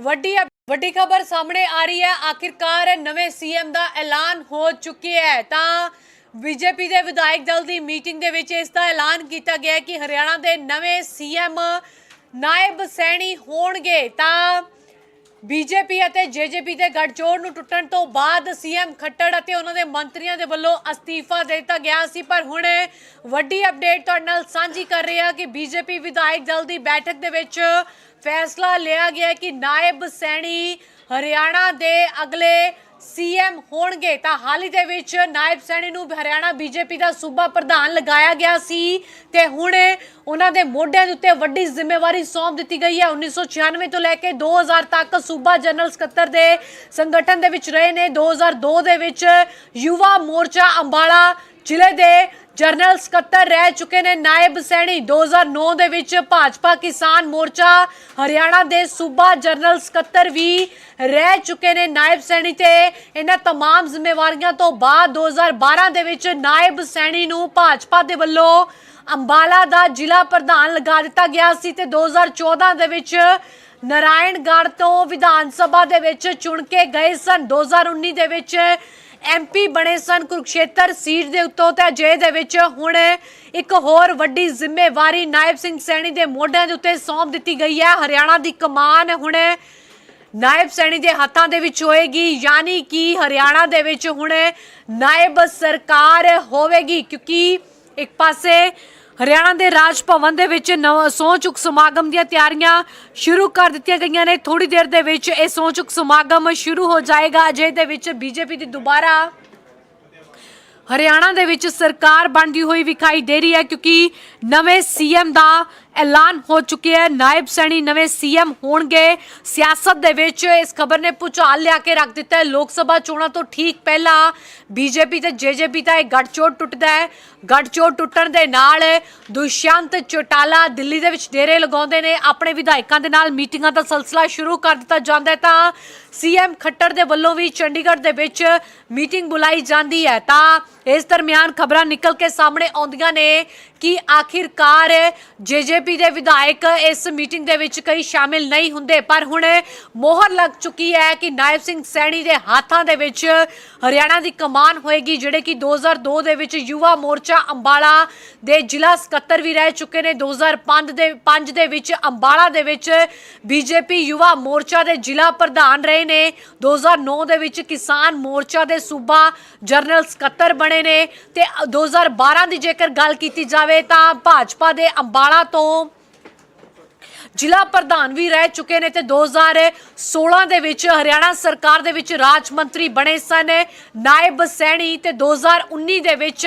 ਵੱਡੀ ਵੱਡੀ ਖਬਰ ਸਾਹਮਣੇ ਆ ਰਹੀ ਹੈ। ਆਖਿਰਕਾਰ ਨਵੇਂ ਸੀਐਮ ਦਾ ਐਲਾਨ ਹੋ ਚੁੱਕਿਆ ਹੈ। ਤਾਂ ਬੀਜੇਪੀ ਦੇ ਵਿਧਾਇਕ ਦਲ ਦੀ ਮੀਟਿੰਗ ਦੇ ਵਿੱਚ ਇਸ ਦਾ ਐਲਾਨ ਕੀਤਾ ਗਿਆ ਕਿ ਹਰਿਆਣਾ ਦੇ ਨਵੇਂ ਸੀਐਮ ਨਾਇਬ ਸੈਣੀ ਹੋਣਗੇ। ਤਾਂ ਬੀਜੇਪੀ ਅਤੇ ਜੇਜੇਪੀ ਦੇ ਗੱਠਜੋੜ ਨੂੰ ਟੁੱਟਣ ਤੋਂ ਬਾਅਦ ਸੀਐਮ ਖੱਟੜ ਅਤੇ ਉਹਨਾਂ ਦੇ ਮੰਤਰੀਆਂ ਦੇ ਵੱਲੋਂ ਅਸਤੀਫਾ ਦੇ ਦਿੱਤਾ ਗਿਆ ਸੀ। ਪਰ ਹੁਣ ਵੱਡੀ ਅਪਡੇਟ ਤੁਹਾਡੇ ਨਾਲ ਸਾਂਝੀ ਕਰ ਰਹੇ ਹਾਂ ਕਿ ਬੀਜੇਪੀ ਵਿਧਾਇਕ ਦਲ ਦੀ ਬੈਠਕ ਦੇ ਵਿੱਚ ਫੈਸਲਾ ਲਿਆ ਗਿਆ ਕਿ ਨਾਇਬ ਸੈਣੀ ਹਰਿਆਣਾ ਦੇ ਅਗਲੇ ਸੀਐਮ ਹੋਣਗੇ। ਤਾਂ ਹਾਲ ਹੀ ਦੇ ਵਿੱਚ ਨਾਇਬ ਸੈਣੀ ਨੂੰ ਹਰਿਆਣਾ ਬੀਜੇਪੀ ਦਾ ਸੂਬਾ ਪ੍ਰਧਾਨ ਲਗਾਇਆ ਗਿਆ ਸੀ ਤੇ ਹੁਣ ਉਹਨਾਂ ਦੇ ਮੋਢਿਆਂ ਦੇ ਉੱਤੇ ਵੱਡੀ ਜ਼ਿੰਮੇਵਾਰੀ ਸੌਂਪ ਦਿੱਤੀ ਗਈ ਹੈ। 1996 ਤੋਂ ਲੈ ਕੇ 2000 ਤੱਕ ਸੂਬਾ ਜਨਰਲ ਸਕੱਤਰ ਦੇ ਸੰਗਠਨ ਦੇ ਵਿੱਚ ਰਹੇ ਨੇ। 2002 ਦੇ ਵਿੱਚ ਯੁਵਾ ਮੋਰਚਾ ਅੰਬਾਲਾ ਜ਼ਿਲ੍ਹੇ ਦੇ ਜਨਰਲ ਸਕੱਤਰ ਰਹਿ ਚੁੱਕੇ ਨੇ ਨਾਇਬ ਸੈਣੀ 2009 ਦੇ ਵਿੱਚ ਭਾਜਪਾ ਕਿਸਾਨ ਮੋਰਚਾ ਹਰਿਆਣਾ ਦੇ ਸੂਬਾ ਜਨਰਲ ਸਕੱਤਰ ਵੀ ਰਹਿ ਚੁੱਕੇ ਨੇ ਨਾਇਬ ਸੈਣੀ ਤੇ ਇਹਨਾਂ तमाम ਜ਼ਿੰਮੇਵਾਰੀਆਂ ਤੋਂ ਬਾਅਦ 2012 ਦੇ ਵਿੱਚ ਨਾਇਬ ਸੈਣੀ ਨੂੰ ਭਾਜਪਾ ਦੇ ਵੱਲੋਂ ਅੰਬਾਲਾ ਦਾ ਜ਼ਿਲ੍ਹਾ ਪ੍ਰਧਾਨ ਲਗਾ ਦਿੱਤਾ ਗਿਆ ਸੀ ਤੇ 2014 ਦੇ ਵਿੱਚ ਨਾਰਾਇਣਗੜ੍ਹ ਤੋਂ ਵਿਧਾਨ ਸਭਾ ਦੇ ਵਿੱਚ ਚੁਣ ਕੇ ਗਏ ਸਨ 2019 ਦੇ ਵਿੱਚ ਐਮਪੀ ਬਣੇ ਸਨ ਕੁਰਕਸ਼ੇਤਰ, ਸੀਟ ਦੇ ਉੱਤੋਂ ਤੇ ਅਜੇ ਦੇ ਵਿੱਚ ਹੁਣ ਇੱਕ ਹੋਰ ਵੱਡੀ ਜ਼ਿੰਮੇਵਾਰੀ ਨਾਇਬ ਸਿੰਘ ਸੈਣੀ ਦੇ ਮੋਢਿਆਂ ਦੇ ਉੱਤੇ ਸੌਂਪ ਦਿੱਤੀ ਗਈ ਹੈ। ਹਰਿਆਣਾ ਦੀ ਕਮਾਨ ਹੁਣ ਨਾਇਬ ਸੈਣੀ ਦੇ ਹੱਥਾਂ ਦੇ ਵਿੱਚ ਹੋਏਗੀ, ਯਾਨੀ ਕਿ ਹਰਿਆਣਾ ਦੇ ਵਿੱਚ ਹੁਣ ਨਾਇਬ ਸਰਕਾਰ ਹੋਵੇਗੀ, ਕਿਉਂਕਿ ਇੱਕ ਪਾਸੇ ਹਰਿਆਣਾ ਦੇ ਰਾਜ ਭਵਨ ਦੇ ਵਿੱਚ ਨਵਾਂ ਸਹੁੰ ਚੁੱਕ ਸਮਾਗਮ ਦੀਆਂ ਤਿਆਰੀਆਂ ਸ਼ੁਰੂ ਕਰ ਦਿੱਤੀਆਂ ਗਈਆਂ ਨੇ। ਥੋੜੀ ਦੇਰ ਦੇ ਵਿੱਚ ਇਹ ਸਹੁੰ ਚੁੱਕ ਸਮਾਗਮ ਸ਼ੁਰੂ ਹੋ ਜਾਏਗਾ। ਅਜੇ ਦੇ ਵਿੱਚ ਬੀਜੇਪੀ ਦੀ ਦੁਬਾਰਾ ਹਰਿਆਣਾ ਦੇ ਵਿੱਚ ਸਰਕਾਰ ਬਣਦੀ ਹੋਈ ਵਿਖਾਈ ਦੇ ਰਹੀ ਹੈ ਕਿਉਂਕਿ ਨਵੇਂ ਸੀਐਮ ਦਾ ਐਲਾਨ ਹੋ ਚੁੱਕਿਆ ਹੈ। ਨਾਇਬ ਸੈਣੀ ਨਵੇਂ ਸੀਐਮ ਹੋਣਗੇ। ਸਿਆਸਤ ਦੇ ਵਿੱਚ ਇਸ ਖਬਰ ਨੇ ਪੁਚਾਲ ਲਿਆ ਕੇ ਰੱਖ ਦਿੱਤਾ ਹੈ। ਲੋਕ ਸਭਾ ਚੋਣਾਂ ਤੋਂ ਠੀਕ ਪਹਿਲਾਂ ਬੀਜੇਪੀ ਤੇ ਜੇਜੇਪੀ ਦਾ ਇਹ ਗੱਠਜੋੜ ਟੁੱਟਦਾ ਹੈ। ਗੱਠਜੋੜ ਟੁੱਟਣ ਦੇ ਨਾਲ ਦੁਸ਼ਯੰਤ ਚੋਟਾਲਾ ਦਿੱਲੀ ਦੇ ਵਿੱਚ ਡੇਰੇ ਲਗਾਉਂਦੇ ਨੇ। ਆਪਣੇ ਵਿਧਾਇਕਾਂ ਦੇ ਨਾਲ ਮੀਟਿੰਗਾਂ ਦਾ ਸਿਲਸਿਲਾ ਸ਼ੁਰੂ ਕਰ ਦਿੱਤਾ ਜਾਂਦਾ ਹੈ ਤਾਂ ਸੀਐਮ ਖੱਟਰ ਦੇ ਵੱਲੋਂ ਵੀ ਚੰਡੀਗੜ੍ਹ ਦੇ ਵਿੱਚ ਮੀਟਿੰਗ ਬੁਲਾਈ ਜਾਂਦੀ ਹੈ। ਤਾਂ ਇਸ ਦਰਮਿਆਨ ਖਬਰਾਂ ਨਿਕਲ ਕੇ ਸਾਹਮਣੇ ਆਉਂਦੀਆਂ ਨੇ ਕਿ ਆਖਿਰਕਾਰ ਜੇਜੇਪੀ ਦੇ ਵਿਧਾਇਕ ਇਸ ਮੀਟਿੰਗ ਦੇ ਵਿੱਚ ਕਈ ਸ਼ਾਮਿਲ ਨਹੀਂ ਹੁੰਦੇ, ਪਰ ਹੁਣ ਮੋਹਰ ਲੱਗ ਚੁੱਕੀ ਹੈ ਕਿ ਨਾਇਬ ਸਿੰਘ ਸੈਣੀ ਦੇ ਹੱਥਾਂ ਦੇ ਵਿੱਚ ਹਰਿਆਣਾ ਦੀ ਕਮਾਨ ਹੋਏਗੀ, ਜਿਹੜੇ ਕਿ 2002 ਦੇ ਵਿੱਚ ਯੁਵਾ ਮੋਰਚਾ ਅੰਬਾਲਾ ਦੇ ਜ਼ਿਲ੍ਹਾ ਸਕੱਤਰ ਵੀ ਰਹਿ ਚੁੱਕੇ ਨੇ। 2005 ਦੇ 5 ਦੇ ਵਿੱਚ ਅੰਬਾਲਾ ਦੇ ਵਿੱਚ ਬੀਜੇਪੀ ਯੁਵਾ ਮੋਰਚਾ ਦੇ ਜ਼ਿਲ੍ਹਾ ਪ੍ਰਧਾਨ ਰਹੇ ਨੇ। 2009 ਦੇ ਵਿੱਚ ਕਿਸਾਨ ਮੋਰਚਾ ਦੇ ਸੂਬਾ ਜਨਰਲ ਸਕੱਤਰ ਬਣੇ ਨੇ ਤੇ 2012 ਦੀ ਜੇਕਰ ਗੱਲ ਕੀਤੀ ਜਾਵੇ ਤਾਂ ਭਾਜਪਾ ਦੇ ਅੰਬਾਲਾ ਤੋਂ ਜ਼ਿਲ੍ਹਾ ਪ੍ਰਧਾਨ ਵੀ ਰਹਿ ਚੁੱਕੇ ਨੇ ਤੇ 2016 ਦੇ ਵਿੱਚ ਹਰਿਆਣਾ ਸਰਕਾਰ ਦੇ ਵਿੱਚ ਰਾਜ ਮੰਤਰੀ ਬਣੇ ਸਨ। ਨਾਇਬ ਸੈਣੀ ਤੇ 2019 ਦੇ ਵਿੱਚ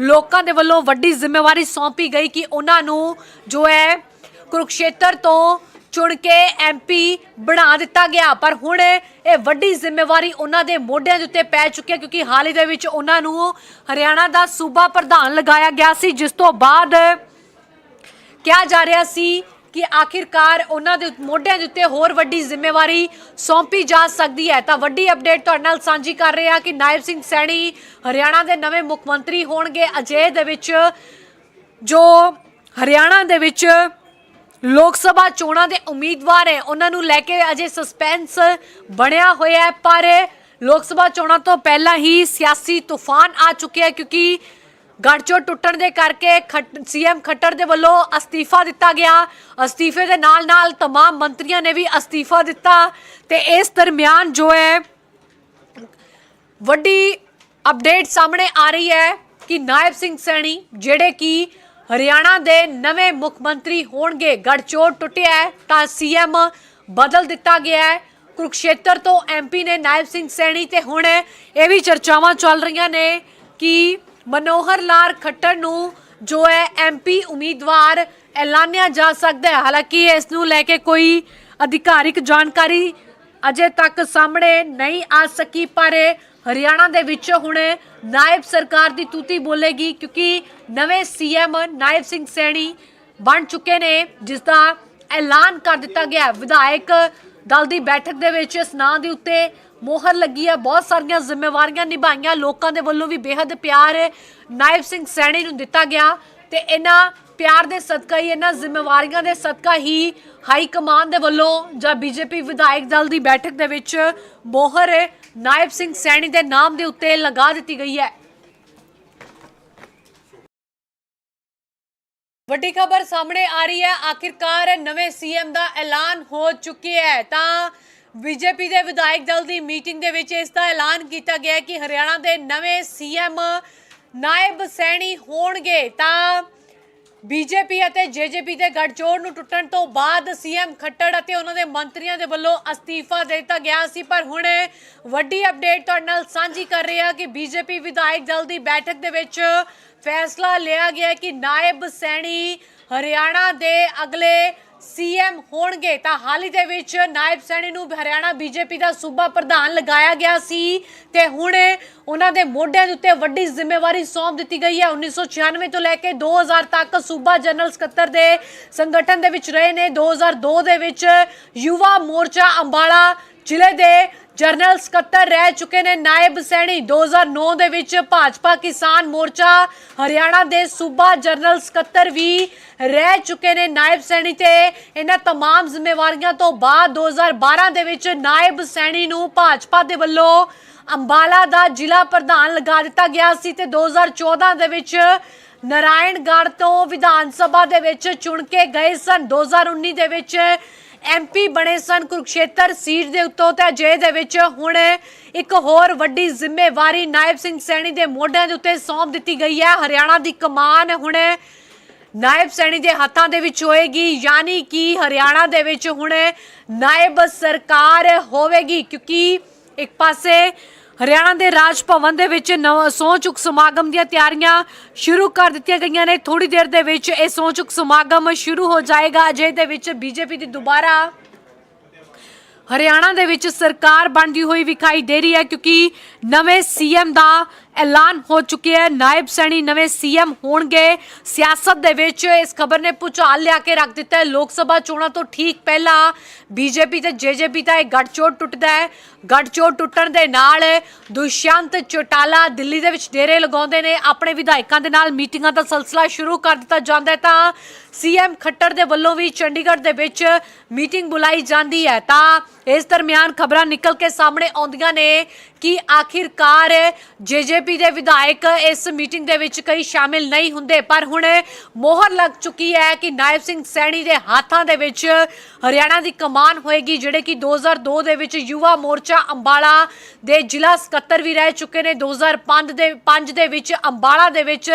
ਲੋਕਾਂ ਦੇ ਵੱਲੋਂ ਵੱਡੀ ਜ਼ਿੰਮੇਵਾਰੀ ਸੌਂਪੀ ਗਈ ਕਿ ਉਹਨਾਂ ਨੂੰ ਜੋ ਹੈ ਕੁਰੂਕਸ਼ੇਤਰ ਤੋਂ ਚੁਣ ਕੇ ਐਮਪੀ ਬਣਾ ਦਿੱਤਾ ਗਿਆ। ਪਰ ਹੁਣ ਇਹ ਵੱਡੀ ਜ਼ਿੰਮੇਵਾਰੀ ਉਹਨਾਂ ਦੇ ਮੋਢਿਆਂ ਦੇ ਉੱਤੇ ਪੈ ਚੁੱਕੀ ਹੈ ਕਿਉਂਕਿ ਹਾਲ ਹੀ ਦੇ ਵਿੱਚ ਉਹਨਾਂ ਨੂੰ ਹਰਿਆਣਾ ਦਾ ਸੂਬਾ ਪ੍ਰਧਾਨ ਲਗਾਇਆ ਗਿਆ ਸੀ, ਜਿਸ ਤੋਂ ਬਾਅਦ ਕਿਹਾ ਜਾ ਰਿਹਾ ਸੀ ਕਿ ਆਖਿਰਕਾਰ ਉਹਨਾਂ ਦੇ ਮੋਢਿਆਂ ਦੇ ਉੱਤੇ ਹੋਰ ਵੱਡੀ ਜ਼ਿੰਮੇਵਾਰੀ ਸੌਂਪੀ ਜਾ ਸਕਦੀ ਹੈ। ਤਾਂ ਵੱਡੀ ਅਪਡੇਟ ਤੁਹਾਡੇ ਨਾਲ ਸਾਂਝੀ ਕਰ ਰਹੇ ਹਾਂ ਕਿ ਨਾਇਬ ਸਿੰਘ ਸੈਣੀ ਹਰਿਆਣਾ ਦੇ ਨਵੇਂ ਮੁੱਖ ਮੰਤਰੀ ਹੋਣਗੇ। ਅਜੇ ਦੇ ਵਿੱਚ ਜੋ ਹਰਿਆਣਾ ਦੇ ਵਿੱਚ ਲੋਕ ਸਭਾ ਚੋਣਾਂ ਦੇ ਉਮੀਦਵਾਰ ਹੈ, ਉਹਨਾਂ ਨੂੰ ਲੈ ਕੇ ਅਜੇ ਸਸਪੈਂਸ ਬਣਿਆ ਹੋਇਆ ਹੈ। ਪਰ ਲੋਕ ਸਭਾ ਚੋਣਾਂ ਤੋਂ ਪਹਿਲਾਂ ਹੀ ਸਿਆਸੀ ਤੂਫਾਨ ਆ ਚੁੱਕਿਆ ਹੈ ਕਿਉਂਕਿ ਗੱਠਜੋੜ ਟੁੱਟਣ ਦੇ ਕਰਕੇ ਸੀਐਮ ਖੱਟਰ ਦੇ ਵੱਲੋਂ ਅਸਤੀਫਾ ਦਿੱਤਾ ਗਿਆ ਅਸਤੀਫੇ ਦੇ ਨਾਲ ਨਾਲ तमाम ਮੰਤਰੀਆਂ ਨੇ ਵੀ ਅਸਤੀਫਾ ਦਿੱਤਾ ਤੇ ਇਸ ਦਰਮਿਆਨ ਜੋ ਹੈ ਵੱਡੀ ਅਪਡੇਟ ਸਾਹਮਣੇ ਆ ਰਹੀ ਹੈ ਕਿ ਨਾਇਬ ਸਿੰਘ ਸੈਣੀ ਜਿਹੜੇ ਕਿ ਹਰਿਆਣਾ ਦੇ ਨਵੇਂ ਮੁੱਖ ਮੰਤਰੀ ਹੋਣਗੇ ਗੜਚੋੜ ਟੁੱਟਿਆ ਹੈ ਤਾਂ ਸੀਐਮ ਬਦਲ ਦਿੱਤਾ ਗਿਆ ਹੈ ਕੁਰੂਕਸ਼ੇਤਰ ਤੋਂ ਐਮਪੀ ਨੇ ਨਾਇਬ ਸਿੰਘ ਸੈਣੀ ਤੇ ਹੁਣ ਇਹ ਵੀ ਚਰਚਾਵਾਂ ਚੱਲ ਰਹੀਆਂ ਨੇ ਕਿ ਮਨੋਹਰ ਲਾਲ ਖੱਟਰ ਨੂੰ ਜੋ ਹੈ ਐਮਪੀ ਉਮੀਦਵਾਰ ਐਲਾਨਿਆ ਜਾ ਸਕਦਾ ਹੈ। ਹਾਲਾਂਕਿ ਇਸ ਨੂੰ ਲੈ ਕੇ ਕੋਈ ਅਧਿਕਾਰਿਕ ਜਾਣਕਾਰੀ ਅਜੇ ਤੱਕ ਸਾਹਮਣੇ ਨਹੀਂ ਆ ਸਕੀ, ਪਰ ਹਰਿਆਣਾ ਦੇ ਵਿੱਚ ਹੁਣ ਨਾਇਬ ਸਰਕਾਰ ਦੀ ਤੂਤੀ ਬੋਲੇਗੀ ਕਿਉਂਕਿ ਨਵੇਂ ਸੀਐਮ ਨਾਇਬ ਸਿੰਘ ਸੈਣੀ ਬਣ ਚੁੱਕੇ ਨੇ, ਜਿਸ ਦਾ ਐਲਾਨ ਕਰ ਦਿੱਤਾ ਗਿਆ ਵਿਧਾਇਕ ਦਲ ਦੀ ਬੈਠਕ ਦੇ ਵਿੱਚ ਇਸ ਨਾਂ ਦੇ ਉੱਤੇ ਮੋਹਰ ਲੱਗੀ ਹੈ ਬਹੁਤ ਸਾਰੀਆਂ ਜ਼ਿੰਮੇਵਾਰੀਆਂ ਨਿਭਾਈਆਂ, ਲੋਕਾਂ ਦੇ ਵੱਲੋਂ ਵੀ ਬੇहद ਪਿਆਰ ਨਾਇਬ ਸਿੰਘ ਸੈਣੀ ਨੂੰ ਦਿੱਤਾ ਗਿਆ ਤੇ ਇਹਨਾਂ ਪਿਆਰ ਦੇ ਸਦਕਾ ਹੀ, ਇਹਨਾਂ ਜ਼ਿੰਮੇਵਾਰੀਆਂ ਦੇ ਸਦਕਾ ਹੀ ਹਾਈ ਕਮਾਨ ਦੇ ਵੱਲੋਂ ਜਾਂ ਬੀਜੇਪੀ ਵਿਧਾਇਕ ਦਲ ਦੀ ਬੈਠਕ ਦੇ ਵਿੱਚ ਮੋਹਰ ਨਾਇਬ ਸਿੰਘ ਸੈਣੀ ਦੇ ਨਾਮ ਦੇ ਉੱਤੇ ਲਗਾ ਦਿੱਤੀ ਗਈ ਹੈ। ਵੱਡੀ ਖਬਰ ਸਾਹਮਣੇ ਆ ਰਹੀ ਹੈ, ਆਖਿਰਕਾਰ ਨਵੇਂ ਸੀਐਮ ਦਾ ਐਲਾਨ ਹੋ ਚੁੱਕਿਆ ਹੈ। ਤਾਂ ਬੀਜੇਪੀ ਦੇ ਵਿਧਾਇਕ ਦਲ ਦੀ ਮੀਟਿੰਗ ਦੇ ਵਿੱਚ ਇਸ ਦਾ ਐਲਾਨ ਕੀਤਾ ਗਿਆ ਕਿ ਹਰਿਆਣਾ ਦੇ ਨਵੇਂ ਸੀਐਮ ਨਾਇਬ ਸੈਣੀ ਹੋਣਗੇ। ਤਾਂ ਬੀਜੇਪੀ ਅਤੇ ਜੇਜੇਪੀ ਦੇ ਗੱਠਜੋੜ ਨੂੰ ਟੁੱਟਣ ਤੋਂ ਬਾਅਦ ਸੀਐਮ ਖੱਟੜ ਅਤੇ ਉਹਨਾਂ ਦੇ ਮੰਤਰੀਆਂ ਦੇ ਵੱਲੋਂ ਅਸਤੀਫਾ ਦੇ ਦਿੱਤਾ ਗਿਆ ਸੀ। ਪਰ ਹੁਣ ਵੱਡੀ ਅਪਡੇਟ ਤੁਹਾਡੇ ਨਾਲ ਸਾਂਝੀ ਕਰ ਰਹੇ ਹਾਂ ਕਿ ਬੀਜੇਪੀ ਵਿਧਾਇਕ ਦਲ ਦੀ ਬੈਠਕ ਦੇ ਵਿੱਚ ਫੈਸਲਾ ਲਿਆ ਗਿਆ ਕਿ ਨਾਇਬ ਸੈਣੀ ਹਰਿਆਣਾ ਦੇ ਅਗਲੇ ਸੀਐਮ ਹੋਣਗੇ, ਤਾਂ ਹਾਲ ਹੀ ਦੇ ਵਿੱਚ ਨਾਇਬ ਸੈਣੀ ਨੂੰ ਹਰਿਆਣਾ ਬੀਜੇਪੀ ਦਾ ਸੂਬਾ ਪ੍ਰਧਾਨ ਲਗਾਇਆ ਗਿਆ ਸੀ ਤੇ ਹੁਣ ਉਹਨਾਂ ਦੇ ਮੋਢਿਆਂ ਦੇ ਉੱਤੇ ਵੱਡੀ ਜ਼ਿੰਮੇਵਾਰੀ ਸੌਂਪ ਦਿੱਤੀ ਗਈ ਹੈ। 1996 ਤੋਂ ਲੈ ਕੇ 2000 ਤੱਕ ਸੂਬਾ ਜਨਰਲ ਸਕੱਤਰ ਦੇ ਸੰਗਠਨ ਦੇ ਵਿੱਚ ਰਹੇ ਨੇ। 2002 ਦੇ ਵਿੱਚ ਯੁਵਾ ਮੋਰਚਾ ਅੰਬਾਲਾ ਜ਼ਿਲ੍ਹੇ ਦੇ ਜਨਰਲ ਸਕੱਤਰ ਰਹਿ ਚੁੱਕੇ ਨੇ ਨਾਇਬ ਸੈਣੀ 2009 ਦੇ ਵਿੱਚ ਭਾਜਪਾ ਕਿਸਾਨ ਮੋਰਚਾ ਹਰਿਆਣਾ ਦੇ ਸੂਬਾ ਜਨਰਲ ਸਕੱਤਰ ਵੀ ਰਹਿ ਚੁੱਕੇ ਨੇ ਨਾਇਬ ਸੈਣੀ ਤੇ ਇਹਨਾਂ तमाम ਜ਼ਿੰਮੇਵਾਰੀਆਂ ਤੋਂ ਬਾਅਦ 2012 ਦੇ ਵਿੱਚ ਨਾਇਬ ਸੈਣੀ ਨੂੰ ਭਾਜਪਾ ਦੇ ਵੱਲੋਂ ਅੰਬਾਲਾ ਦਾ ਜ਼ਿਲ੍ਹਾ ਪ੍ਰਧਾਨ ਲਗਾ ਦਿੱਤਾ ਗਿਆ ਸੀ ਤੇ 2014 ਦੇ ਵਿੱਚ ਨਾਰਾਇਣਗੜ੍ਹ ਤੋਂ ਵਿਧਾਨ ਸਭਾ ਦੇ ਵਿੱਚ ਚੁਣ ਕੇ ਗਏ ਸਨ 2019 ਦੇ ਵਿੱਚ ਐਮਪੀ ਬਣੇ ਸਨ ਕੁਰਕਸ਼ੇਤਰ, ਸੀਟ ਦੇ ਉੱਤੋਂ ਤੇ ਅਜੇ ਦੇ ਵਿੱਚ ਹੁਣ ਇੱਕ ਹੋਰ ਵੱਡੀ ਜ਼ਿੰਮੇਵਾਰੀ ਨਾਇਬ ਸਿੰਘ ਸੈਣੀ ਦੇ ਮੋਢਿਆਂ ਦੇ ਉੱਤੇ ਸੌਂਪ ਦਿੱਤੀ ਗਈ ਹੈ। ਹਰਿਆਣਾ ਦੀ ਕਮਾਨ ਹੁਣ ਨਾਇਬ ਸੈਣੀ ਦੇ ਹੱਥਾਂ ਦੇ ਵਿੱਚ ਹੋਏਗੀ, ਯਾਨੀ ਕਿ ਹਰਿਆਣਾ ਦੇ ਵਿੱਚ ਹੁਣ ਨਾਇਬ ਸਰਕਾਰ ਹੋਵੇਗੀ, ਕਿਉਂਕਿ ਇੱਕ ਪਾਸੇ ਹਰਿਆਣਾ ਦੇ ਰਾਜ ਭਵਨ ਦੇ ਵਿੱਚ ਨਵਾਂ ਸਹੁੰ ਚੁੱਕ ਸਮਾਗਮ ਦੀਆਂ ਤਿਆਰੀਆਂ ਸ਼ੁਰੂ ਕਰ ਦਿੱਤੀਆਂ ਗਈਆਂ ਨੇ। ਥੋੜੀ ਦੇਰ ਦੇ ਵਿੱਚ ਇਹ ਸਹੁੰ ਚੁੱਕ ਸਮਾਗਮ ਸ਼ੁਰੂ ਹੋ ਜਾਏਗਾ ਅਜੇ ਦੇ ਵਿੱਚ ਬੀਜੇਪੀ ਦੀ ਦੁਬਾਰਾ ਹਰਿਆਣਾ ਦੇ ਵਿੱਚ ਸਰਕਾਰ ਬਣਦੀ ਹੋਈ ਵਿਖਾਈ ਦੇ ਰਹੀ ਹੈ, ਕਿਉਂਕਿ ਨਵੇਂ ਸੀਐਮ ਦਾ ਐਲਾਨ ਹੋ ਚੁੱਕਿਆ ਹੈ। ਨਾਇਬ ਸੈਣੀ ਨਵੇਂ ਸੀਐਮ ਹੋਣਗੇ। ਸਿਆਸਤ ਦੇ ਵਿੱਚ ਇਸ ਖਬਰ ਨੇ ਪੁਚਾਲ ਲਿਆ ਕੇ ਰੱਖ ਦਿੱਤਾ ਹੈ। ਲੋਕ ਸਭਾ ਚੋਣਾਂ ਤੋਂ ਠੀਕ ਪਹਿਲਾਂ ਬੀਜੇਪੀ ਤੇ ਜੇਜੇਪੀ ਦਾ ਇਹ ਗੱਠਜੋੜ ਟੁੱਟਦਾ ਹੈ। ਗੱਠਜੋੜ ਟੁੱਟਣ ਦੇ ਨਾਲ ਦੁਸ਼ਯੰਤ ਚੋਟਾਲਾ ਦਿੱਲੀ ਦੇ ਵਿੱਚ ਡੇਰੇ ਲਗਾਉਂਦੇ ਨੇ। ਆਪਣੇ ਵਿਧਾਇਕਾਂ ਦੇ ਨਾਲ ਮੀਟਿੰਗਾਂ ਦਾ ਸਿਲਸਿਲਾ ਸ਼ੁਰੂ ਕਰ ਦਿੱਤਾ ਜਾਂਦਾ ਹੈ। ਤਾਂ ਸੀਐਮ ਖੱਟਰ ਦੇ ਵੱਲੋਂ ਵੀ ਚੰਡੀਗੜ੍ਹ ਦੇ ਵਿੱਚ ਮੀਟਿੰਗ ਬੁਲਾਈ ਜਾਂਦੀ ਹੈ। ਤਾਂ ਇਸ ਦਰਮਿਆਨ ਖਬਰਾਂ ਨਿਕਲ ਕੇ ਸਾਹਮਣੇ ਆਉਂਦੀਆਂ ਨੇ ਕਿ ਆਖਿਰਕਾਰ ਜੇਜੇਪੀ ਦੇ ਵਿਧਾਇਕ ਇਸ ਮੀਟਿੰਗ ਦੇ ਵਿੱਚ ਕਈ ਸ਼ਾਮਿਲ ਨਹੀਂ ਹੁੰਦੇ, ਪਰ ਹੁਣ ਮੋਹਰ ਲੱਗ ਚੁੱਕੀ ਹੈ ਕਿ ਨਾਇਬ ਸਿੰਘ ਸੈਣੀ ਦੇ ਹੱਥਾਂ ਦੇ ਵਿੱਚ ਹਰਿਆਣਾ ਦੀ ਕਮਾਨ ਹੋਏਗੀ, ਜਿਹੜੇ ਕਿ 2002 ਦੇ ਵਿੱਚ ਯੁਵਾ ਮੋਰਚਾ ਅੰਬਾਲਾ ਦੇ ਜ਼ਿਲ੍ਹਾ ਸਕੱਤਰ ਵੀ ਰਹਿ ਚੁੱਕੇ ਨੇ। 2005 ਦੇ 5 ਦੇ ਵਿੱਚ ਅੰਬਾਲਾ ਦੇ ਵਿੱਚ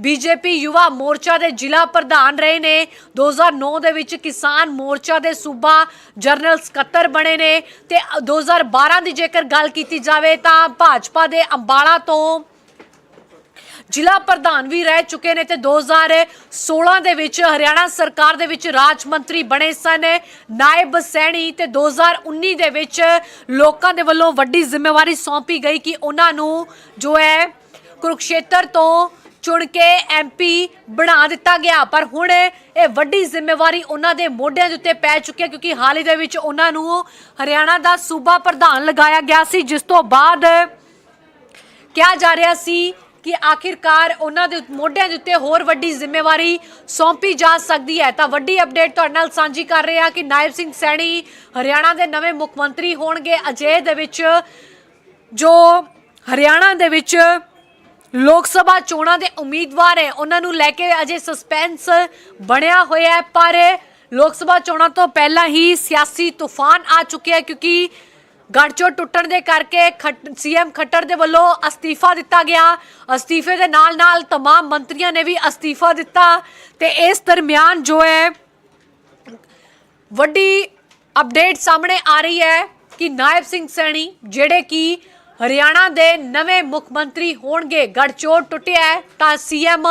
ਬੀਜੇਪੀ ਯੁਵਾ ਮੋਰਚਾ ਦੇ ਜ਼ਿਲ੍ਹਾ ਪ੍ਰਧਾਨ ਰਹੇ ਨੇ। 2009 ਦੇ ਵਿੱਚ ਕਿਸਾਨ ਮੋਰਚਾ ਦੇ ਸੂਬਾ ਜਨਰਲ ਸਕੱਤਰ ਬਣੇ ਨੇ ਤੇ 2012 ਦੀ ਜੇਕਰ ਗੱਲ ਕੀਤੀ ਜਾਵੇ ਤਾਂ ਭਾਜਪਾ ਦੇ ਅੰਬਾਲਾ ਤੋਂ ਜ਼ਿਲ੍ਹਾ ਪ੍ਰਧਾਨ ਵੀ ਰਹਿ ਚੁੱਕੇ ਨੇ ਤੇ 2016 ਦੇ ਵਿੱਚ ਹਰਿਆਣਾ ਸਰਕਾਰ ਦੇ ਵਿੱਚ ਰਾਜ ਮੰਤਰੀ ਬਣੇ ਸਨ। ਨਾਇਬ ਸੈਣੀ ਤੇ 2019 ਦੇ ਵਿੱਚ ਲੋਕਾਂ ਦੇ ਵੱਲੋਂ ਵੱਡੀ ਜ਼ਿੰਮੇਵਾਰੀ ਸੌਂਪੀ ਗਈ ਕਿ ਉਹਨਾਂ ਨੂੰ ਜੋ ਹੈ ਕੁਰੂਕਸ਼ੇਤਰ ਤੋਂ ਚੁਣ ਕੇ ਐਮਪੀ ਬਣਾ ਦਿੱਤਾ ਗਿਆ। ਪਰ ਹੁਣ ਇਹ ਵੱਡੀ ਜ਼ਿੰਮੇਵਾਰੀ ਉਹਨਾਂ ਦੇ ਮੋਢਿਆਂ ਦੇ ਉੱਤੇ ਪੈ ਚੁੱਕੀ ਹੈ ਕਿਉਂਕਿ ਹਾਲ ਹੀ ਦੇ ਵਿੱਚ ਉਹਨਾਂ ਨੂੰ ਹਰਿਆਣਾ ਦਾ ਸੂਬਾ ਪ੍ਰਧਾਨ ਲਗਾਇਆ ਗਿਆ ਸੀ, ਜਿਸ ਤੋਂ ਬਾਅਦ ਕਿਹਾ ਜਾ ਰਿਹਾ ਸੀ ਕਿ ਆਖਿਰਕਾਰ ਉਹਨਾਂ ਦੇ ਮੋਢਿਆਂ ਦੇ ਉੱਤੇ ਹੋਰ ਵੱਡੀ ਜ਼ਿੰਮੇਵਾਰੀ ਸੌਂਪੀ ਜਾ ਸਕਦੀ ਹੈ। ਤਾਂ ਵੱਡੀ ਅਪਡੇਟ ਤੁਹਾਡੇ ਨਾਲ ਸਾਂਝੀ ਕਰ ਰਹੇ ਹਾਂ ਕਿ ਨਾਇਬ ਸਿੰਘ ਸੈਣੀ ਹਰਿਆਣਾ ਦੇ ਨਵੇਂ ਮੁੱਖ ਮੰਤਰੀ ਹੋਣਗੇ। ਅਜੇ ਦੇ ਵਿੱਚ ਜੋ ਹਰਿਆਣਾ ਦੇ ਵਿੱਚ ਲੋਕ ਸਭਾ ਚੋਣਾਂ ਦੇ ਉਮੀਦਵਾਰ ਹੈ, ਉਹਨਾਂ ਨੂੰ ਲੈ ਕੇ ਅਜੇ ਸਸਪੈਂਸ ਬਣਿਆ ਹੋਇਆ ਹੈ। ਪਰ ਲੋਕ ਸਭਾ ਚੋਣਾਂ ਤੋਂ ਪਹਿਲਾਂ ਹੀ ਸਿਆਸੀ ਤੂਫਾਨ ਆ ਚੁੱਕਿਆ ਹੈ ਕਿਉਂਕਿ ਗੱਠਜੋੜ ਟੁੱਟਣ ਦੇ ਕਰਕੇ ਸੀਐਮ ਖੱਟਰ ਦੇ ਵੱਲੋਂ ਅਸਤੀਫਾ ਦਿੱਤਾ ਗਿਆ ਅਸਤੀਫੇ ਦੇ ਨਾਲ ਨਾਲ तमाम ਮੰਤਰੀਆਂ ਨੇ ਵੀ ਅਸਤੀਫਾ ਦਿੱਤਾ ਤੇ ਇਸ ਦਰਮਿਆਨ ਜੋ ਹੈ ਵੱਡੀ ਅਪਡੇਟ ਸਾਹਮਣੇ ਆ ਰਹੀ ਹੈ ਕਿ ਨਾਇਬ ਸਿੰਘ ਸੈਣੀ ਜਿਹੜੇ ਕਿ ਹਰਿਆਣਾ ਦੇ ਨਵੇਂ ਮੁੱਖ ਮੰਤਰੀ ਹੋਣਗੇ ਗੜਚੋੜ ਟੁੱਟਿਆ ਹੈ ਤਾਂ ਸੀਐਮ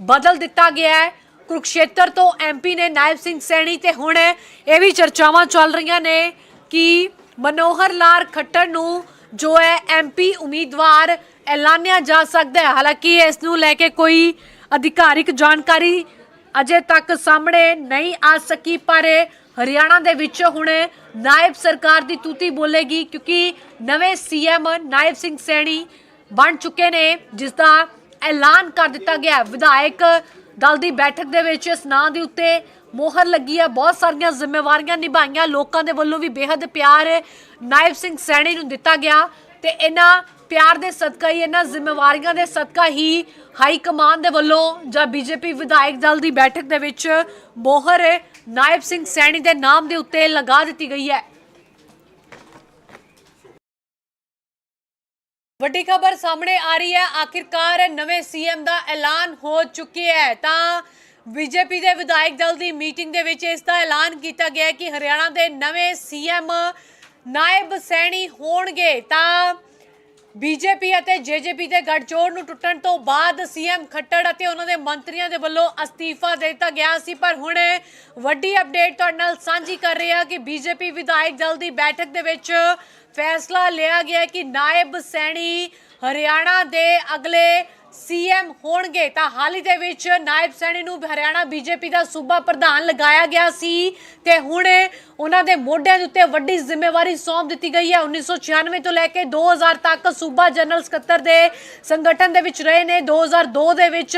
ਬਦਲ ਦਿੱਤਾ ਗਿਆ ਹੈ ਕੁਰੂਕਸ਼ੇਤਰ ਤੋਂ ਐਮਪੀ ਨੇ ਨਾਇਬ ਸਿੰਘ ਸੈਣੀ ਤੇ ਹੁਣ ਇਹ ਵੀ ਚਰਚਾਵਾਂ ਚੱਲ ਰਹੀਆਂ ਨੇ ਕਿ ਮਨੋਹਰ ਲਾਲ ਖੱਟਰ ਨੂੰ ਜੋ ਹੈ ਐਮਪੀ ਉਮੀਦਵਾਰ ਐਲਾਨਿਆ ਜਾ ਸਕਦਾ ਹੈ। ਹਾਲਾਂਕਿ ਇਸ ਨੂੰ ਲੈ ਕੇ ਕੋਈ ਅਧਿਕਾਰਿਕ ਜਾਣਕਾਰੀ ਅਜੇ ਤੱਕ ਸਾਹਮਣੇ ਨਹੀਂ ਆ ਸਕੀ, ਪਰ ਹਰਿਆਣਾ ਦੇ ਵਿੱਚ ਹੁਣ ਨਾਇਬ ਸਰਕਾਰ ਦੀ ਤੂਤੀ ਬੋਲੇਗੀ ਕਿਉਂਕਿ ਨਵੇਂ ਸੀਐਮ ਨਾਇਬ ਸਿੰਘ ਸੈਣੀ ਬਣ ਚੁੱਕੇ ਨੇ, ਜਿਸ ਦਾ ਐਲਾਨ ਕਰ ਦਿੱਤਾ ਗਿਆ ਵਿਧਾਇਕ ਦਲ ਦੀ ਬੈਠਕ ਦੇ ਵਿੱਚ ਇਸ ਨਾਂ ਦੇ ਉੱਤੇ ਮੋਹਰ ਲੱਗੀ ਹੈ ਬਹੁਤ ਸਾਰੀਆਂ ਜ਼ਿੰਮੇਵਾਰੀਆਂ ਨਿਭਾਈਆਂ, ਲੋਕਾਂ ਦੇ ਵੱਲੋਂ ਵੀ ਬੇहद ਪਿਆਰ ਨਾਇਬ ਸਿੰਘ ਸੈਣੀ ਨੂੰ ਦਿੱਤਾ ਗਿਆ ਤੇ ਇਹਨਾਂ ਪਿਆਰ ਦੇ ਸਦਕਾ ਹੀ, ਇਹਨਾਂ ਜ਼ਿੰਮੇਵਾਰੀਆਂ ਦੇ ਸਦਕਾ ਹੀ ਹਾਈ ਕਮਾਨ ਦੇ ਵੱਲੋਂ ਜਾਂ ਬੀਜੇਪੀ ਵਿਧਾਇਕ ਦਲ ਦੀ ਬੈਠਕ ਦੇ ਵਿੱਚ ਮੋਹਰ ਨਾਇਬ ਸਿੰਘ ਸੈਣੀ ਦੇ ਨਾਮ ਦੇ ਉੱਤੇ ਲਗਾ ਦਿੱਤੀ ਗਈ ਹੈ। ਵੱਡੀ ਖਬਰ ਸਾਹਮਣੇ ਆ ਰਹੀ ਹੈ, ਆਖਿਰਕਾਰ ਨਵੇਂ ਸੀਐਮ ਦਾ ਐਲਾਨ ਹੋ ਚੁੱਕਿਆ ਹੈ। ਤਾਂ ਬੀਜੇਪੀ ਦੇ ਵਿਧਾਇਕ ਦਲ ਦੀ ਮੀਟਿੰਗ ਦੇ ਵਿੱਚ ਇਸ ਦਾ ਐਲਾਨ ਕੀਤਾ ਗਿਆ ਕਿ ਹਰਿਆਣਾ ਦੇ ਨਵੇਂ ਸੀਐਮ ਨਾਇਬ ਸੈਣੀ ਹੋਣਗੇ। ਤਾਂ ਬੀਜੇਪੀ ਅਤੇ ਜੇਜੇਪੀ ਦੇ ਗੱਠਜੋੜ ਨੂੰ ਟੁੱਟਣ ਤੋਂ ਬਾਅਦ ਸੀਐਮ ਖੱਟੜ ਅਤੇ ਉਹਨਾਂ ਦੇ ਮੰਤਰੀਆਂ ਦੇ ਵੱਲੋਂ ਅਸਤੀਫਾ ਦੇ ਦਿੱਤਾ ਗਿਆ ਸੀ। ਪਰ ਹੁਣ ਵੱਡੀ ਅਪਡੇਟ ਤੁਹਾਡੇ ਨਾਲ ਸਾਂਝੀ ਕਰ ਰਹੇ ਹਾਂ ਕਿ ਬੀਜੇਪੀ ਵਿਧਾਇਕ ਦਲ ਦੀ ਬੈਠਕ ਦੇ ਵਿੱਚ ਫੈਸਲਾ ਲਿਆ ਗਿਆ ਕਿ ਨਾਇਬ ਸੈਣੀ ਹਰਿਆਣਾ ਦੇ ਅਗਲੇ ਸੀਐਮ ਹੋਣਗੇ ਤਾਂ ਹਾਲ ਹੀ ਦੇ ਵਿੱਚ ਨਾਇਬ ਸੈਣੀ ਨੂੰ ਹਰਿਆਣਾ ਬੀਜੇਪੀ ਦਾ ਸੂਬਾ ਪ੍ਰਧਾਨ ਲਗਾਇਆ ਗਿਆ ਸੀ ਤੇ ਹੁਣ ਉਹਨਾਂ ਦੇ ਮੋਢਿਆਂ ਦੇ ਉੱਤੇ ਵੱਡੀ ਜ਼ਿੰਮੇਵਾਰੀ ਸੌਂਪ ਦਿੱਤੀ ਗਈ ਹੈ। 1996 ਤੋਂ ਲੈ ਕੇ 2000 ਤੱਕ ਸੂਬਾ ਜਨਰਲ ਸਕੱਤਰ ਦੇ ਸੰਗਠਨ ਦੇ ਵਿੱਚ ਰਹੇ ਨੇ। 2002 ਦੇ ਵਿੱਚ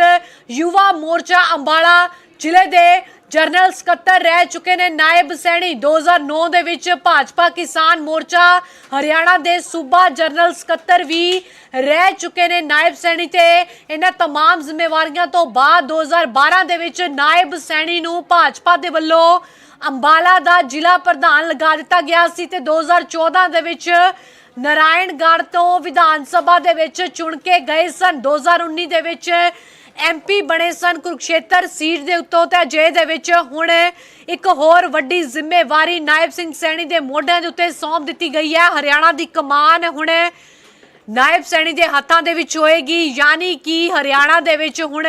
ਯੁਵਾ ਮੋਰਚਾ ਅੰਬਾਲਾ ਜ਼ਿਲ੍ਹੇ ਦੇ ਜਨਰਲ ਸਕੱਤਰ ਰਹਿ ਚੁੱਕੇ ਨੇ ਨਾਇਬ ਸੈਣੀ 2009 ਦੇ ਵਿੱਚ ਭਾਜਪਾ ਕਿਸਾਨ ਮੋਰਚਾ ਹਰਿਆਣਾ ਦੇ ਸੂਬਾ ਜਨਰਲ ਸਕੱਤਰ ਵੀ ਰਹਿ ਚੁੱਕੇ ਨੇ ਨਾਇਬ ਸੈਣੀ ਤੇ ਇਹਨਾਂ तमाम ਜ਼ਿੰਮੇਵਾਰੀਆਂ ਤੋਂ ਬਾਅਦ 2012 ਦੇ ਵਿੱਚ ਨਾਇਬ ਸੈਣੀ ਨੂੰ ਭਾਜਪਾ ਦੇ ਵੱਲੋਂ ਅੰਬਾਲਾ ਦਾ ਜ਼ਿਲ੍ਹਾ ਪ੍ਰਧਾਨ ਲਗਾ ਦਿੱਤਾ ਗਿਆ ਸੀ ਤੇ 2014 ਦੇ ਵਿੱਚ ਨਾਰਾਇਣਗੜ੍ਹ ਤੋਂ ਵਿਧਾਨ ਸਭਾ ਦੇ ਵਿੱਚ ਚੁਣ ਕੇ ਗਏ ਸਨ 2019 ਦੇ ਵਿੱਚ ਐਮਪੀ ਬਣੇ ਸਨ, ਕੁਰਕਸ਼ੇਤਰ ਸੀਟ ਦੇ ਉੱਤੋਂ ਤੇ ਅਜੇ ਦੇ ਵਿੱਚ ਹੁਣ ਇੱਕ ਹੋਰ ਵੱਡੀ ਜ਼ਿੰਮੇਵਾਰੀ ਨਾਇਬ ਸਿੰਘ ਸੈਣੀ ਦੇ ਮੋਢਿਆਂ ਦੇ ਉੱਤੇ ਸੌਂਪ ਦਿੱਤੀ ਗਈ ਹੈ। ਹਰਿਆਣਾ ਦੀ ਕਮਾਨ ਹੁਣ ਨਾਇਬ ਸੈਣੀ ਦੇ ਹੱਥਾਂ ਦੇ ਵਿੱਚ ਹੋਏਗੀ, ਯਾਨੀ ਕਿ ਹਰਿਆਣਾ ਦੇ ਵਿੱਚ ਹੁਣ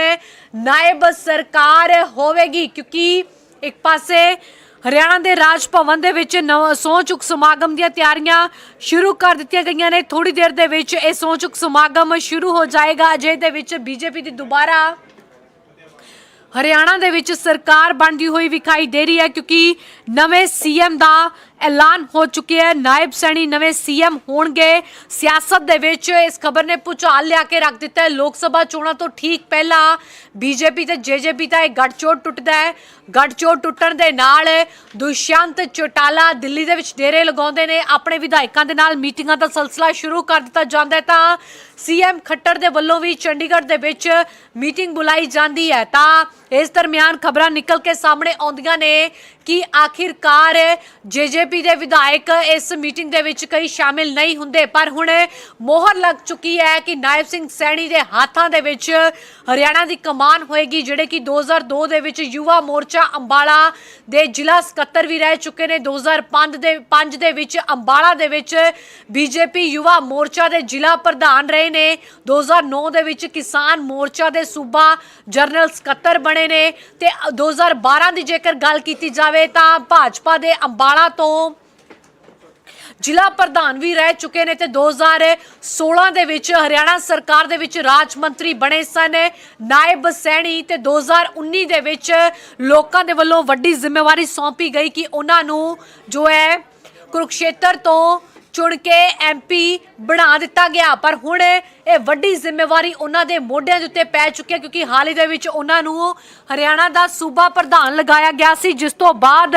ਨਾਇਬ ਸਰਕਾਰ ਹੋਵੇਗੀ, ਕਿਉਂਕਿ ਇੱਕ ਪਾਸੇ ਹਰਿਆਣਾ ਦੇ ਰਾਜ ਭਵਨ ਦੇ ਵਿੱਚ ਨਵਾਂ ਸਹੁੰ ਚੁੱਕ ਸਮਾਗਮ ਦੀਆਂ ਤਿਆਰੀਆਂ ਸ਼ੁਰੂ ਕਰ ਦਿੱਤੀਆਂ ਗਈਆਂ ਨੇ। ਥੋੜੀ ਦੇਰ ਦੇ ਵਿੱਚ ਇਹ ਸਹੁੰ ਚੁੱਕ ਸਮਾਗਮ ਸ਼ੁਰੂ ਹੋ ਜਾਏਗਾ ਅਜੇ ਦੇ ਵਿੱਚ ਬੀਜੇਪੀ ਦੀ ਦੁਬਾਰਾ ਹਰਿਆਣਾ ਦੇ ਵਿੱਚ ਸਰਕਾਰ ਬਣਦੀ ਹੋਈ ਵਿਖਾਈ ਦੇ ਰਹੀ ਹੈ, ਕਿਉਂਕਿ ਨਵੇਂ ਸੀਐਮ ਦਾ ਐਲਾਨ ਹੋ ਚੁੱਕਿਆ ਹੈ। ਨਾਇਬ ਸੈਣੀ ਨਵੇਂ ਸੀਐਮ ਹੋਣਗੇ। ਸਿਆਸਤ ਦੇ ਵਿੱਚ ਇਸ ਖਬਰ ਨੇ ਪੁਚਾਲ ਲਿਆ ਕੇ ਰੱਖ ਦਿੱਤਾ ਹੈ। ਲੋਕ ਸਭਾ ਚੋਣਾਂ ਤੋਂ ਠੀਕ ਪਹਿਲਾਂ ਬੀਜੇਪੀ ਤੇ ਜੇਜੇਪੀ ਦਾ ਇਹ ਗੱਠਜੋੜ ਟੁੱਟਦਾ ਹੈ। ਗੱਠਜੋੜ ਟੁੱਟਣ ਦੇ ਨਾਲ ਦੁਸ਼ਯੰਤ ਚੋਟਾਲਾ ਦਿੱਲੀ ਦੇ ਵਿੱਚ ਡੇਰੇ ਲਗਾਉਂਦੇ ਨੇ। ਆਪਣੇ ਵਿਧਾਇਕਾਂ ਦੇ ਨਾਲ ਮੀਟਿੰਗਾਂ ਦਾ ਸਿਲਸਿਲਾ ਸ਼ੁਰੂ ਕਰ ਦਿੱਤਾ ਜਾਂਦਾ ਹੈ ਤਾਂ ਸੀਐਮ ਖੱਟੜ ਦੇ ਵੱਲੋਂ ਵੀ ਚੰਡੀਗੜ੍ਹ ਦੇ ਵਿੱਚ ਮੀਟਿੰਗ ਬੁਲਾਈ ਜਾਂਦੀ ਹੈ। ਤਾਂ ਇਸ ਦਰਮਿਆਨ ਖਬਰਾਂ ਨਿਕਲ ਕੇ ਸਾਹਮਣੇ ਆਉਂਦੀਆਂ ਨੇ ਕਿ ਆਖਿਰਕਾਰ ਜੇਜੇਪੀ ਦੇ ਵਿਧਾਇਕ ਇਸ ਮੀਟਿੰਗ ਦੇ ਵਿੱਚ ਕਈ ਸ਼ਾਮਿਲ ਨਹੀਂ ਹੁੰਦੇ, ਪਰ ਹੁਣ ਮੋਹਰ ਲੱਗ ਚੁੱਕੀ ਹੈ ਕਿ ਨਾਇਬ ਸਿੰਘ ਸੈਣੀ ਦੇ ਹੱਥਾਂ ਦੇ ਵਿੱਚ ਹਰਿਆਣਾ ਦੀ ਕਮਾਨ ਹੋਏਗੀ, ਜਿਹੜੇ ਕਿ 2002 ਦੇ ਵਿੱਚ ਯੁਵਾ ਮੋਰਚਾ ਅੰਬਾਲਾ ਦੇ ਜ਼ਿਲ੍ਹਾ ਸਕੱਤਰ ਵੀ ਰਹਿ ਚੁੱਕੇ ਨੇ। 2005 ਦੇ 5 ਦੇ ਵਿੱਚ ਅੰਬਾਲਾ ਦੇ ਵਿੱਚ ਬੀਜੇਪੀ ਯੁਵਾ ਮੋਰਚਾ ਦੇ ਜ਼ਿਲ੍ਹਾ ਪ੍ਰਧਾਨ ਰਹੇ ਨੇ। 2009 ਦੇ ਵਿੱਚ ਕਿਸਾਨ ਮੋਰਚਾ ਦੇ ਸੂਬਾ ਜਨਰਲ ਸਕੱਤਰ ਬਣੇ ਨੇ ਤੇ 2012 ਦੀ ਜੇਕਰ ਗੱਲ ਕੀਤੀ ਜਾਵੇ ਤਾਂ ਭਾਜਪਾ ਦੇ ਅੰਬਾਲਾ ਤੋਂ ਜ਼ਿਲ੍ਹਾ ਪ੍ਰਧਾਨ ਵੀ ਰਹਿ ਚੁੱਕੇ ਨੇ ਤੇ 2016 ਦੇ ਵਿੱਚ ਹਰਿਆਣਾ ਸਰਕਾਰ ਦੇ ਵਿੱਚ ਰਾਜ ਮੰਤਰੀ ਬਣੇ ਸਨ। ਨਾਇਬ ਸੈਣੀ ਤੇ 2019 ਦੇ ਵਿੱਚ ਲੋਕਾਂ ਦੇ ਵੱਲੋਂ ਵੱਡੀ ਜ਼ਿੰਮੇਵਾਰੀ ਸੌਂਪੀ ਗਈ ਕਿ ਉਹਨਾਂ ਨੂੰ ਜੋ ਹੈ ਕੁਰੂਕਸ਼ੇਤਰ ਤੋਂ ਚੁਣ ਕੇ ਐਮਪੀ ਬਣਾ ਦਿੱਤਾ ਗਿਆ। ਪਰ ਹੁਣ ਇਹ ਵੱਡੀ ਜ਼ਿੰਮੇਵਾਰੀ ਉਹਨਾਂ ਦੇ ਮੋਢਿਆਂ ਦੇ ਉੱਤੇ ਪੈ ਚੁੱਕੀ ਹੈ, ਕਿਉਂਕਿ ਹਾਲ ਹੀ ਦੇ ਵਿੱਚ ਉਹਨਾਂ ਨੂੰ ਹਰਿਆਣਾ ਦਾ ਸੂਬਾ ਪ੍ਰਧਾਨ ਲਗਾਇਆ ਗਿਆ ਸੀ, ਜਿਸ ਤੋਂ ਬਾਅਦ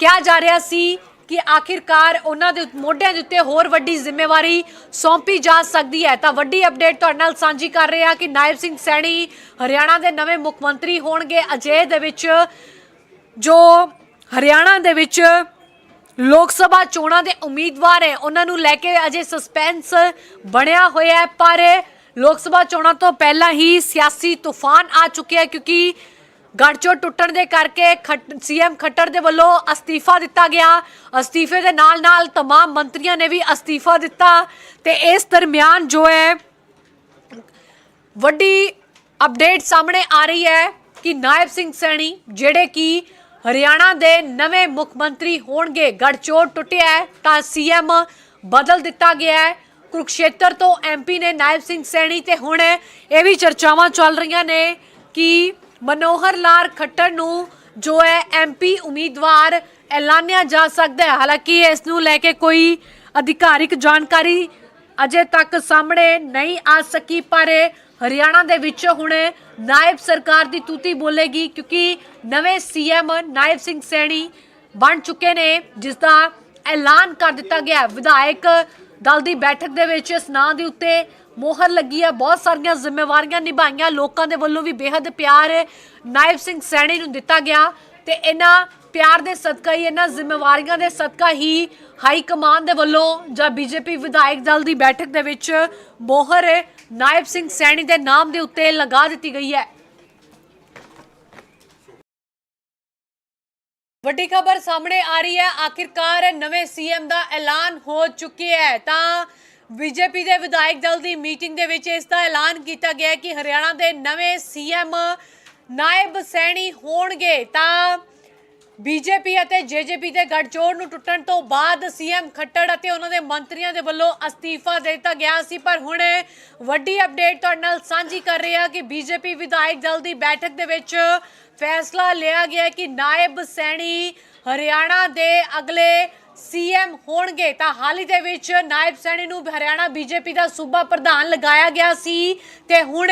ਕਿਹਾ ਜਾ ਰਿਹਾ ਸੀ ਕਿ ਆਖਿਰਕਾਰ ਉਹਨਾਂ ਦੇ ਮੋਢਿਆਂ ਦੇ ਉੱਤੇ ਹੋਰ ਵੱਡੀ ਜ਼ਿੰਮੇਵਾਰੀ ਸੌਂਪੀ ਜਾ ਸਕਦੀ ਹੈ। ਤਾਂ ਵੱਡੀ ਅਪਡੇਟ ਤੁਹਾਡੇ ਨਾਲ ਸਾਂਝੀ ਕਰ ਰਹੇ ਹਾਂ ਕਿ ਨਾਇਬ ਸਿੰਘ ਸੈਣੀ ਹਰਿਆਣਾ ਦੇ ਨਵੇਂ ਮੁੱਖ ਮੰਤਰੀ ਹੋਣਗੇ। ਅਜੇ ਦੇ ਵਿੱਚ ਜੋ ਹਰਿਆਣਾ ਦੇ ਵਿੱਚ ਲੋਕ ਸਭਾ ਚੋਣਾਂ ਦੇ ਉਮੀਦਵਾਰ ਹੈ ਉਹਨਾਂ ਨੂੰ ਲੈ ਕੇ ਅਜੇ ਸਸਪੈਂਸ ਬਣਿਆ ਹੋਇਆ ਹੈ ਪਰ ਲੋਕ ਸਭਾ ਚੋਣਾਂ ਤੋਂ ਪਹਿਲਾਂ ਹੀ ਸਿਆਸੀ ਤੂਫਾਨ ਆ ਚੁੱਕਿਆ ਹੈ ਕਿਉਂਕਿ ਗੱਠਜੋੜ ਟੁੱਟਣ ਦੇ ਕਰਕੇ ਸੀਐਮ ਖੱਟਰ ਦੇ ਵੱਲੋਂ ਅਸਤੀਫਾ ਦਿੱਤਾ ਗਿਆ ਅਸਤੀਫੇ ਦੇ ਨਾਲ ਨਾਲ तमाम ਮੰਤਰੀਆਂ ਨੇ ਵੀ ਅਸਤੀਫਾ ਦਿੱਤਾ ਤੇ ਇਸ ਦਰਮਿਆਨ ਜੋ ਹੈ ਵੱਡੀ ਅਪਡੇਟ ਸਾਹਮਣੇ ਆ ਰਹੀ ਹੈ ਕਿ ਨਾਇਬ ਸਿੰਘ ਸੈਣੀ ਜਿਹੜੇ ਕਿ ਹਰਿਆਣਾ ਦੇ ਨਵੇਂ ਮੁੱਖ ਮੰਤਰੀ ਹੋਣਗੇ, ਗੜਚੋੜ ਟੁੱਟਿਆ ਹੈ ਤਾਂ ਸੀਐਮ ਬਦਲ ਦਿੱਤਾ ਗਿਆ ਹੈ। ਕੁਰੂਕਸ਼ੇਤਰ ਤੋਂ ਐਮਪੀ ਨੇ ਨਾਇਬ ਸਿੰਘ ਸੈਣੀ ਤੇ ਹੁਣ ਇਹ ਵੀ ਚਰਚਾਵਾਂ ਚੱਲ ਰਹੀਆਂ ਨੇ ਕਿ ਮਨੋਹਰ ਲਾਲ ਖੱਟਰ ਨੂੰ ਜੋ ਹੈ ਐਮਪੀ ਉਮੀਦਵਾਰ ਐਲਾਨਿਆ ਜਾ ਸਕਦਾ ਹੈ। ਹਾਲਾਂਕਿ ਇਸ ਨੂੰ ਲੈ ਕੇ ਕੋਈ ਅਧਿਕਾਰਿਕ ਜਾਣਕਾਰੀ ਅਜੇ ਤੱਕ ਸਾਹਮਣੇ ਨਹੀਂ ਆ ਸਕੀ, ਪਰ ਹਰਿਆਣਾ ਦੇ ਵਿੱਚ ਹੁਣ ਨਾਇਬ ਸਰਕਾਰ ਦੀ ਤੂਤੀ ਬੋਲੇਗੀ ਕਿਉਂਕਿ ਨਵੇਂ ਸੀਐਮ ਨਾਇਬ ਸਿੰਘ ਸੈਣੀ ਬਣ ਚੁੱਕੇ ਨੇ ਜਿਸ ਦਾ ਐਲਾਨ ਕਰ ਦਿੱਤਾ ਗਿਆ। ਵਿਧਾਇਕ ਦਲ ਦੀ ਬੈਠਕ ਦੇ ਵਿੱਚ ਇਸ ਨਾਂ ਦੇ ਉੱਤੇ ਮੋਹਰ ਲੱਗੀ ਹੈ। ਬਹੁਤ ਸਾਰੀਆਂ ਜ਼ਿੰਮੇਵਾਰੀਆਂ ਨਿਭਾਈਆਂ। ਲੋਕਾਂ ਦੇ ਵੱਲੋਂ ਵੀ ਬੇहद ਪਿਆਰ ਨਾਇਬ ਸਿੰਘ ਸੈਣੀ ਨੂੰ ਦਿੱਤਾ ਗਿਆ ਤੇ ਇਹਨਾਂ ਪਿਆਰ ਦੇ ਸਦਕਾ ਹੀ, ਇਹਨਾਂ ਜ਼ਿੰਮੇਵਾਰੀਆਂ ਦੇ ਸਦਕਾ ਹੀ ਹਾਈ ਕਮਾਨ ਦੇ ਵੱਲੋਂ ਜਾਂ ਬੀਜੇਪੀ ਵਿਧਾਇਕ ਦਲ ਦੀ ਬੈਠਕ ਦੇ ਵਿੱਚ ਮੋਹਰ ਨਾਇਬ ਸਿੰਘ ਸੈਣੀ ਦੇ ਨਾਮ ਦੇ ਉੱਤੇ ਲਗਾ ਦਿੱਤੀ ਗਈ ਹੈ। ਵੱਡੀ ਖਬਰ ਸਾਹਮਣੇ ਆ ਰਹੀ ਹੈ। ਆਖਿਰਕਾਰ ਨਵੇਂ ਸੀਐਮ ਦਾ ਐਲਾਨ ਹੋ ਚੁੱਕਿਆ ਹੈ। ਤਾਂ ਬੀਜੇਪੀ ਦੇ ਵਿਧਾਇਕ ਦਲ ਦੀ ਮੀਟਿੰਗ ਦੇ ਵਿੱਚ ਇਸ ਦਾ ਐਲਾਨ ਕੀਤਾ ਗਿਆ ਕਿ ਹਰਿਆਣਾ ਦੇ ਨਵੇਂ ਸੀਐਮ ਨਾਇਬ ਸੈਣੀ ਹੋਣਗੇ। ਤਾਂ ਬੀਜੇਪੀ ਅਤੇ ਜੇਜੇਪੀ ਦੇ ਗੱਠਜੋੜ ਨੂੰ ਟੁੱਟਣ ਤੋਂ ਬਾਅਦ ਸੀਐਮ ਖੱਟੜ ਅਤੇ ਉਹਨਾਂ ਦੇ ਮੰਤਰੀਆਂ ਦੇ ਵੱਲੋਂ ਅਸਤੀਫਾ ਦੇ ਦਿੱਤਾ ਗਿਆ ਸੀ। ਪਰ ਹੁਣ ਵੱਡੀ ਅਪਡੇਟ ਤੁਹਾਡੇ ਨਾਲ ਸਾਂਝੀ ਕਰ ਰਹੇ ਹਾਂ ਕਿ ਬੀਜੇਪੀ ਵਿਧਾਇਕ ਦਲ ਦੀ ਬੈਠਕ ਦੇ ਵਿੱਚ ਫੈਸਲਾ ਲਿਆ ਗਿਆ ਕਿ ਨਾਇਬ ਸੈਣੀ ਹਰਿਆਣਾ ਦੇ ਅਗਲੇ ਸੀਐਮ ਹੋਣਗੇ ਤਾਂ ਹਾਲ ਹੀ ਦੇ ਵਿੱਚ ਨਾਇਬ ਸੈਣੀ ਨੂੰ ਹਰਿਆਣਾ ਬੀਜੇਪੀ ਦਾ ਸੂਬਾ ਪ੍ਰਧਾਨ ਲਗਾਇਆ ਗਿਆ ਸੀ ਤੇ ਹੁਣ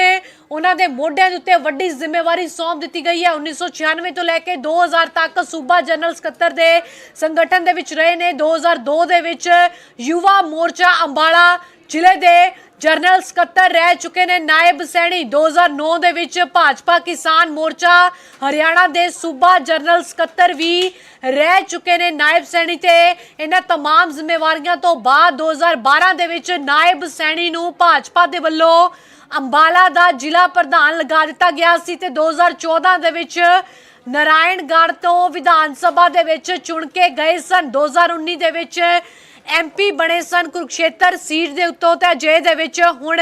ਉਹਨਾਂ ਦੇ ਮੋਢਿਆਂ ਦੇ ਉੱਤੇ ਵੱਡੀ ਜ਼ਿੰਮੇਵਾਰੀ ਸੌਂਪ ਦਿੱਤੀ ਗਈ ਹੈ। 1996 ਤੋਂ ਲੈ ਕੇ 2000 ਤੱਕ ਸੂਬਾ ਜਨਰਲ ਸਕੱਤਰ ਦੇ ਸੰਗਠਨ ਦੇ ਵਿੱਚ ਰਹੇ ਨੇ। 2002 ਦੇ ਵਿੱਚ ਯੁਵਾ ਮੋਰਚਾ ਅੰਬਾਲਾ ਜ਼ਿਲ੍ਹੇ ਦੇ ਜਨਰਲ ਸਕੱਤਰ ਰਹਿ ਚੁੱਕੇ ਨੇ ਨਾਇਬ ਸੈਣੀ 2009 ਦੇ ਵਿੱਚ ਭਾਜਪਾ ਕਿਸਾਨ ਮੋਰਚਾ ਹਰਿਆਣਾ ਦੇ ਸੂਬਾ ਜਨਰਲ ਸਕੱਤਰ ਵੀ ਰਹਿ ਚੁੱਕੇ ਨੇ ਨਾਇਬ ਸੈਣੀ ਤੇ ਇਹਨਾਂ तमाम ਜ਼ਿੰਮੇਵਾਰੀਆਂ ਤੋਂ ਬਾਅਦ 2012 ਦੇ ਵਿੱਚ ਨਾਇਬ ਸੈਣੀ ਨੂੰ ਭਾਜਪਾ ਦੇ ਵੱਲੋਂ ਅੰਬਾਲਾ ਦਾ ਜ਼ਿਲ੍ਹਾ ਪ੍ਰਧਾਨ ਲਗਾ ਦਿੱਤਾ ਗਿਆ ਸੀ ਤੇ 2014 ਦੇ ਵਿੱਚ ਨਾਰਾਇਣਗੜ੍ਹ ਤੋਂ ਵਿਧਾਨ ਸਭਾ ਦੇ ਵਿੱਚ ਚੁਣ ਕੇ ਗਏ ਸਨ 2019 ਦੇ ਵਿੱਚ ਐਮਪੀ ਬਣੇ ਸਨ ਕੁਰਕਸ਼ੇਤਰ ਸੀਟ ਦੇ ਉੱਤੋਂ ਤੇ ਅਜੇ ਦੇ ਵਿੱਚ ਹੁਣ